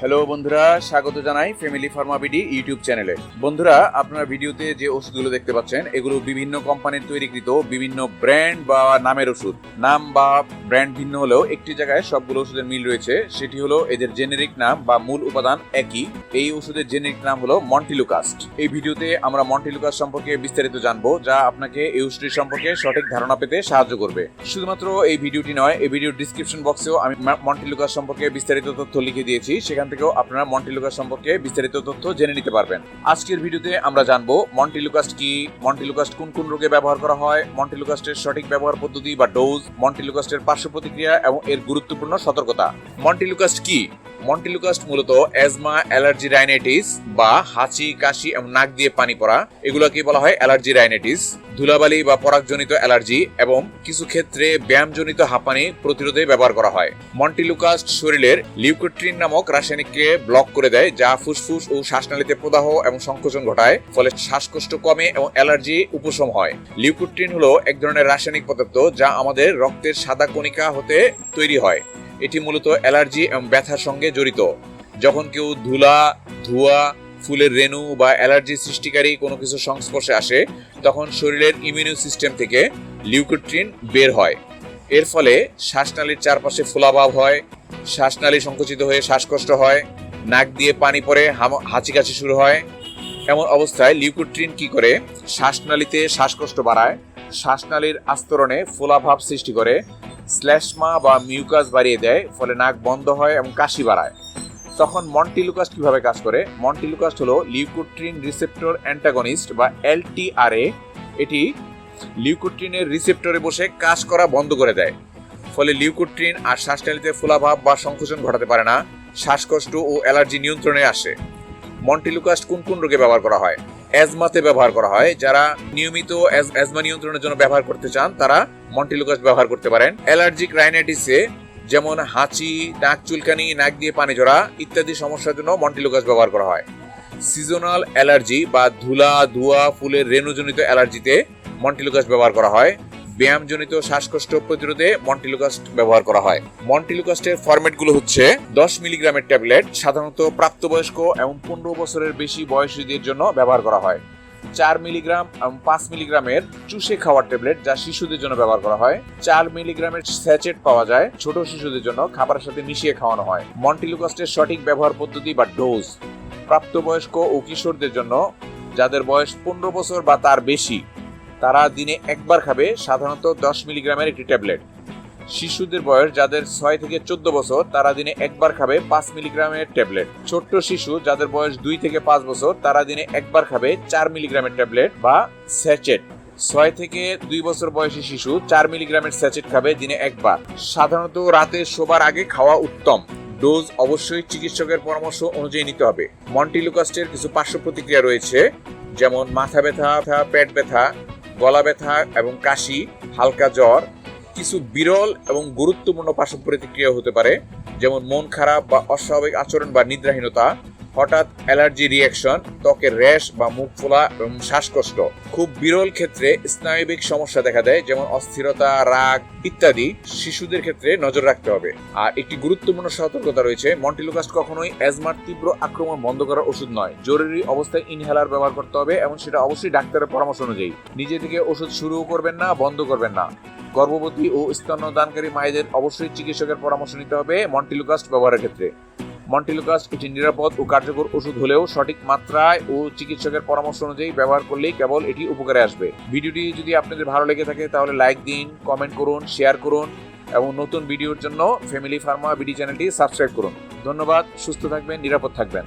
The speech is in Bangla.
হ্যালো বন্ধুরা। স্বাগত জানাই ফ্যামিলি ফার্মা বিডি ইউটিউব চ্যানেলে বন্ধুরা, আপনারা ভিডিওতে যে ওষুধগুলো দেখতে পাচ্ছেন, এগুলো বিভিন্ন কোম্পানির তৈরিকৃত বিভিন্ন ব্র্যান্ড বা নামের ওষুধ। নাম বা ব্র্যান্ড ভিন্ন হলেও একটি জায়গায় সবগুলো ওষুধের মিল রয়েছে। সেটি হলো এদের জেনেরিক নাম বা মূল উপাদান একই। এই ওষুধের জেনেরিক নাম হলো মন্টিলুকাস্ট এই ভিডিওতে আমরা মন্টিলুকাস্ট সম্পর্কে বিস্তারিত জানব, যা আপনাকে এই ওষুধটির সম্পর্কে সঠিক ধারণা পেতে সাহায্য করবে। শুধুমাত্র এই ভিডিওটি নয়, এই ভিডিওর ডিসক্রিপশন বক্সেও আমি মন্টিলুকাস সম্পর্কে বিস্তারিত তথ্য লিখে দিয়েছি। সেখান থেকেও আপনারা মন্টিলুকাস সম্পর্কে বিস্তারিত তথ্য জেনে নিতে পারবেন। আজকের ভিডিওতে আমরা জানব মন্টিলুকাস্ট কি মন্টিলুকাস্ট কোন কোন রোগে ব্যবহার করা হয় মন্টিলুকাস্টের সঠিক ব্যবহার পদ্ধতি বা ডোজ মন্টিলুকাস্টের পার্শ্ব প্রতিক্রিয়া এবং এর গুরুত্বপূর্ণ সতর্কতা। মন্টিলুকাস্ট কি মন্টিলুকাস্ট মূলত অ্যাজমা অ্যালার্জি রাইনাইটিস বা হাঁচি, কাশি, এবং নাক দিয়ে পানি পড়া। এগুলোকে বলা হয় অ্যালার্জি রাইনাইটিস। ধুলাবালি বা পরাগজনিত অ্যালার্জি এবং কিছু ক্ষেত্রে ব্যায়ামজনিত হাঁপানি প্রতিরোধে ব্যবহার করা হয়। মন্টিলুকাস্ট শরীরের লিউকোট্রিন নামক রাসায়নিককে ব্লক করে দেয়, যা ফুসফুস ও শ্বাসনালীতে প্রদাহ এবং সংকোচন ঘটায়, ফলে শ্বাসকষ্ট কমে এবং অ্যালার্জি উপশম হয়। লিউকোট্রিন হলো এক ধরনের রাসায়নিক পদার্থ যা আমাদের রক্তের সাদা কণিকা হতে তৈরি হয়। এটি মূলত অ্যালার্জি এবং ব্যথার সঙ্গে জড়িত। যখন কেউ ধুলা, ধোঁয়া, ফুলের রেণু বা অ্যালার্জি সৃষ্টিকারী কোনো কিছু সংস্পর্শে আসে, তখন শরীরের ইমিউনি সিস্টেম থেকে লিউকোট্রিন বের হয়। এর ফলে শ্বাসনালীর চারপাশে ফোলাভাব হয়, শ্বাসনালী সংকুচিত হয়ে শ্বাসকষ্ট হয়, নাক দিয়ে পানি হাম- হাঁচি কাশি শুরু হয়। এমন অবস্থায় লিউকোট্রিন কি করে? শ্বাসনালীতে শ্বাসকষ্ট বাড়ায়, শ্বাসনালীর আস্তরণে ফোলাভাব সৃষ্টি করে শ্লেষ্মা বা মিউকাস বাড়িয়ে দেয়, ফলে নাক বন্ধ হয় এবং কাশি বাড়ায়। তখন মন্টিলুকাস্ট কীভাবে কাজ করে? মন্টিলুকাস্ট হলো লিউকোট্রিন রিসেপ্টর অ্যান্টাগনিস্ট বা এলটিআরএ এটি লিউকোট্রিনের রিসেপ্টরে বসে কাজ করা বন্ধ করে দেয়। ফলে লিউকোট্রিন আর শ্বাসনালীতে ফোলাভাব বা সংকোচন ঘটাতে পারে না। শ্বাসকষ্ট ও অ্যালার্জি নিয়ন্ত্রণে আসে। মন্টিলুকাস্ট কোন কোন রোগে ব্যবহার করা হয়? অ্যাজমাতে ব্যবহার করা হয়। যারা নিয়মিত অ্যাজ- অ্যাজমা নিয়ন্ত্রণের জন্য ব্যবহার করতে চান, তারা মন্টিলুকাস ব্যবহার করতে পারেন। অ্যালার্জিক রাইনাইটিসে যেমন হাঁচি, নাক চুলকানি, নাক দিয়ে পানি জড়া ইত্যাদি সমস্যার জন্য মন্টিলুকাস ব্যবহার করা হয়। সিজনাল অ্যালার্জি বা ধুলা, ধোঁয়া, ফুলের রেণুজনিত অ্যালার্জিতে মন্টিলুকাস ব্যবহার করা হয়। ব্যায়ামজনিত শ্বাসকষ্ট প্রতিরোধে মন্টিলুকাস্ট ব্যবহার করা হয়। মন্টিলুকাস্টের ফরম্যাটগুলো হচ্ছে দশ মিলিগ্রামের ট্যাবলেট, সাধারণত প্রাপ্তবয়স্ক এবং পনেরো বছরের বেশি বয়সীদের জন্য ব্যবহার করা হয়। চার মিলিগ্রাম এবং পাঁচ মিলিগ্রামের চুষে খাওয়ার ট্যাবলেট যা শিশুদের জন্য ব্যবহার করা হয়। চার মিলিগ্রামের স্যাচেট পাওয়া যায়, ছোট শিশুদের জন্য খাবারের সাথে মিশিয়ে খাওয়ানো হয়। মন্টিলুকাস্টের সঠিক ব্যবহার পদ্ধতি বা ডোজ। প্রাপ্তবয়স্ক ও কিশোরদের জন্য যাদের বয়স পনেরো বছর বা তার বেশি তারা দিনে একবার খাবে সাধারণত দশ মিলিগ্রামের একটি ট্যাবলেট। শিশুদের বয়স যাদের ছয় থেকে চোদ্দ বছর, তারা দিনে একবার খাবে পাঁচ মিলিগ্রামের ট্যাবলেট। ছোট্ট শিশু যাদের বয়স দুই থেকে পাঁচ বছর, তারা দিনে একবার খাবে চার মিলিগ্রামের ট্যাবলেট বা স্যাচেট। ছয় থেকে দুই বছর বয়সী শিশু চার মিলিগ্রামের স্যাচেট খাবে দিনে একবার। সাধারণত রাতে শোবার আগে খাওয়া উত্তম। ডোজ অবশ্যই চিকিৎসকের পরামর্শ অনুযায়ী নিতে হবে। মন্টিলুকাস্টের কিছু পার্শ্ব প্রতিক্রিয়া রয়েছে, যেমন মাথা ব্যথা, পেট ব্যথা গলা ব্যথা এবং কাশি, হালকা জ্বর, কিছু বিরল এবং গুরুত্বপূর্ণ পার্শ্ব প্রতিক্রিয়া হতে পারে, যেমন মন খারাপ বা অস্বাভাবিক আচরণ বা নিদ্রাহীনতা হঠাৎ অ্যালার্জি রিয়াকশন, ত্বকের র্যাশ বা মুখ ফোলা এবং শ্বাসকষ্ট। খুব বিরল ক্ষেত্রে স্নায়বিক সমস্যা দেখা দেয়, যেমন অস্থিরতা, রাগ ইত্যাদি শিশুদের ক্ষেত্রে নজর রাখতে হবে। আর একটি গুরুত্বপূর্ণ সতর্কতা রয়েছে, মন্টিলুকাস্ট কখনোই অ্যাজমার তীব্র আক্রমণ বন্ধ করার ওষুধ নয়। জরুরি অবস্থায় ইনহেলার ব্যবহার করতে হবে এবং সেটা অবশ্যই ডাক্তারের পরামর্শ অনুযায়ী। নিজে থেকে ওষুধ শুরু করবেন না, বন্ধ করবেন না। গর্ভবতী ও স্তন্যদানকারী মায়েদের অবশ্যই চিকিৎসকের পরামর্শ নিতে হবে মন্টিলুকাস্ট ব্যবহারের ক্ষেত্রে। মন্টিলুকাস্ট একটি নিরাপদ ও কার্যকর ওষুধ হলেও সঠিক মাত্রায় ও চিকিৎসকের পরামর্শ অনুযায়ী ব্যবহার করলেই কেবল এটি উপকারে আসবে। ভিডিওটি যদি আপনাদের ভালো লেগে থাকে তাহলে লাইক দিন, কমেন্ট করুন, শেয়ার করুন এবং নতুন ভিডিওর জন্য ফ্যামিলি ফার্মা বিডি চ্যানেলটি সাবস্ক্রাইব করুন। ধন্যবাদ, সুস্থ থাকবেন, নিরাপদ থাকবেন।